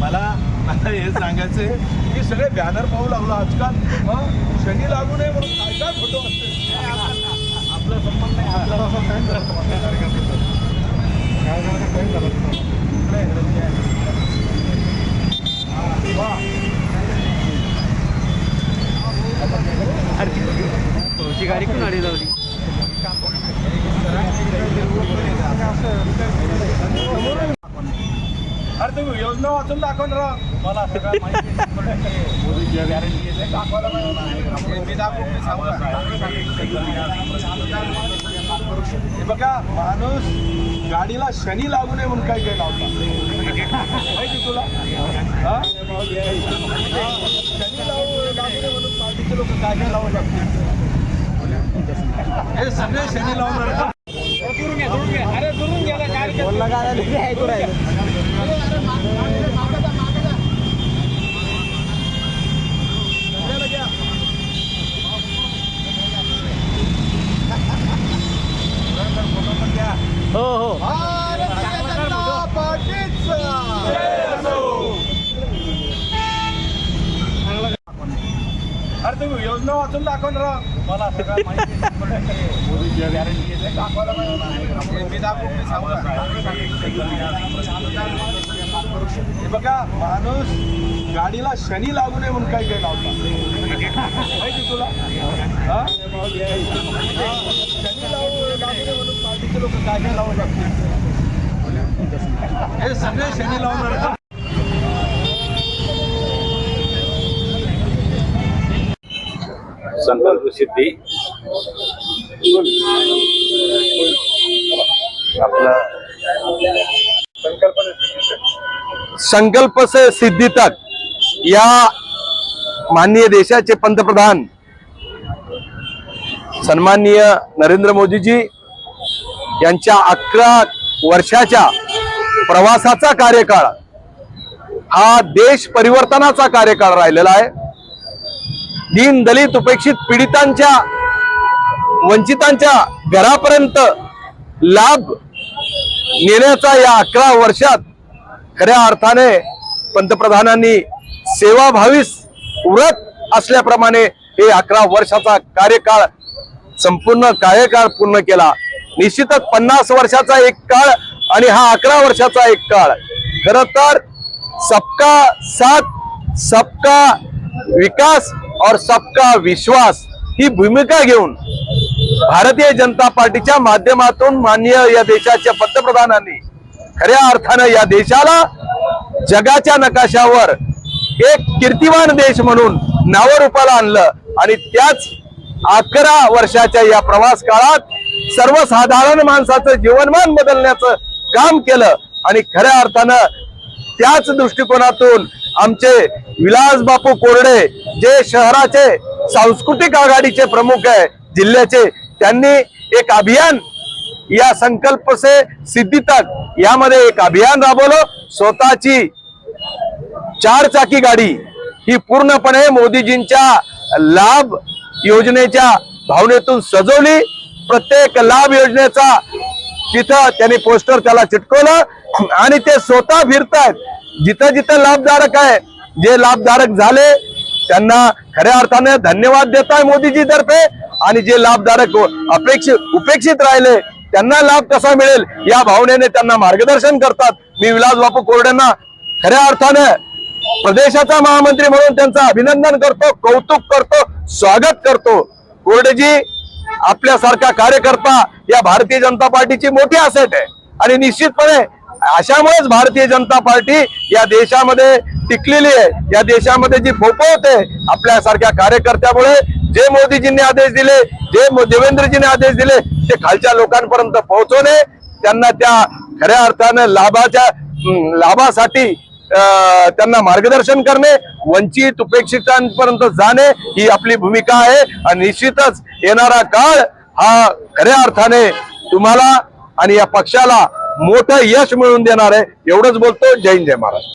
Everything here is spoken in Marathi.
मला मला हे सांगायचंय की सगळे बॅनर पाहू लागलो आजकाल. शनी लागू नये म्हणून काय काय फोटो असते आपला संबंध नाही आपला गाडी कोण आली लावली? अरे तुम्ही योजना वाचून दाखव ना. मला सगळं माहिती दाखवायला मी दाखवू, मी सांगू बघा माणूस गाडीला शनी लागू नये म्हणून काय काही लावता. माहिती तुला? शनी लावू लागू नये म्हणून पार्टीचे लोक काय काय लावू शकतात? हे सगळे शनी लावणार राहिलं हो भारतीय जनता पार्टीचा अरे तुम्ही योजना वाचून दाखव मला सगळं मी मी सांगू हे बघा माणूस गाडीला शनी लागू नये म्हणून काय काय लावता माहिती तुला? शनी लावू लागू नये म्हणून पार्टीचे लोक काय काय लावू लागतील हे सगळे शनी लावणार सिद्धी आपला संकल्प से सिद्धी तक या माननीय देशाचे पंतप्रधान सन्माननीय नरेंद्र मोदीजी यांच्या अकरा वर्षाच्या प्रवासाचा कार्यकाळ हा देश परिवर्तनाचा कार्यकाळ राहिलेला आहे दीन दलित उपेक्षित पीडितांच्या वंचितांच्या घरापर्यंत लाभ नेण्याचा या अकरा वर्षात खऱ्या अर्थाने पंतप्रधानांनी सेवाभावीस व्रत असल्याप्रमाणे हे अकरा वर्षाचा कार्यकाळ संपूर्ण कार्यकाळ पूर्ण केला. निश्चितच पन्नास वर्षाचा एक काळ आणि हा अकरा वर्षाचा एक काळ. खर तर सबका साथ सबका विकास और सबका विश्वास ही भूमिका घेऊन भारतीय जनता पार्टीच्या माध्यमातून माननीय या देशाच्या पंतप्रधानांनी खऱ्या अर्थानं या देशाला जगाच्या नकाशावर एक कीर्तिमान देश म्हणून नावरूपाला आणलं आणि त्याच अकरा वर्षाच्या या प्रवास काळात सर्वसाधारण माणसाचं जीवनमान बदलण्याचं काम केलं आणि खऱ्या अर्थानं त्याच दृष्टिकोनातून आमचे विलास बापू कोरडे जे शहराचे सांस्कृतिक आघाडीचे प्रमुख आहे जिल्ह्याचे त्यांनी एक अभियान या संकल्प से सिद्धी तक यामध्ये एक अभियान राबवलं. स्वतःची चार चाकी गाडी ही पूर्णपणे मोदीजींच्या लाभ योजनेच्या भावनेतून सजवली. प्रत्येक लाभ योजनेचा तिथं त्यांनी पोस्टर त्याला चिटकवलं. आणि ते स्वतः फिरतायत. जिथं जिथं लाभधारक आहे जे लाभधारक झाले त्यांना खऱ्या अर्थाने धन्यवाद देत आहे मोदीजी तर्फे आणि जे लाभधारक अपेक्षित उपेक्षित राहिले त्यांना लाभ कसा मिळेल या भावनेने त्यांना मार्गदर्शन करतात. मी विलास बापू कोरड्यांना खऱ्या अर्थाने प्रदेशाचा महामंत्री म्हणून त्यांचं अभिनंदन करतो कौतुक करतो स्वागत करतो. कोरडेजी आपल्यासारखा कार्यकर्ता या भारतीय जनता पार्टीची मोठी असेट आहे. आणि निश्चितपणे अशामुळेच भारतीय जनता पार्टी या देशामध्ये टिकलेली आहे. या देशामध्ये जी फोफवते आपल्यासारख्या कार्यकर्त्यामुळे जे मोदीजींनी आदेश दिले जे देवेंद्रजीने देवेंद्रजींनी आदेश दिले ते खालच्या लोकांपर्यंत पोहोचवणे त्यांना त्या खऱ्या अर्थानं लाभाच्या लाभासाठी अं, त्यांना मार्गदर्शन करणे वंचित उपेक्षितांपर्यंत जाणे ही आपली भूमिका आहे. आणि निश्चितच येणारा काळ हा खऱ्या अर्थाने तुम्हाला आणि या पक्षाला मोठं यश मिळवून देणार आहे. एवढंच बोलतो. जय हिंद जय महाराज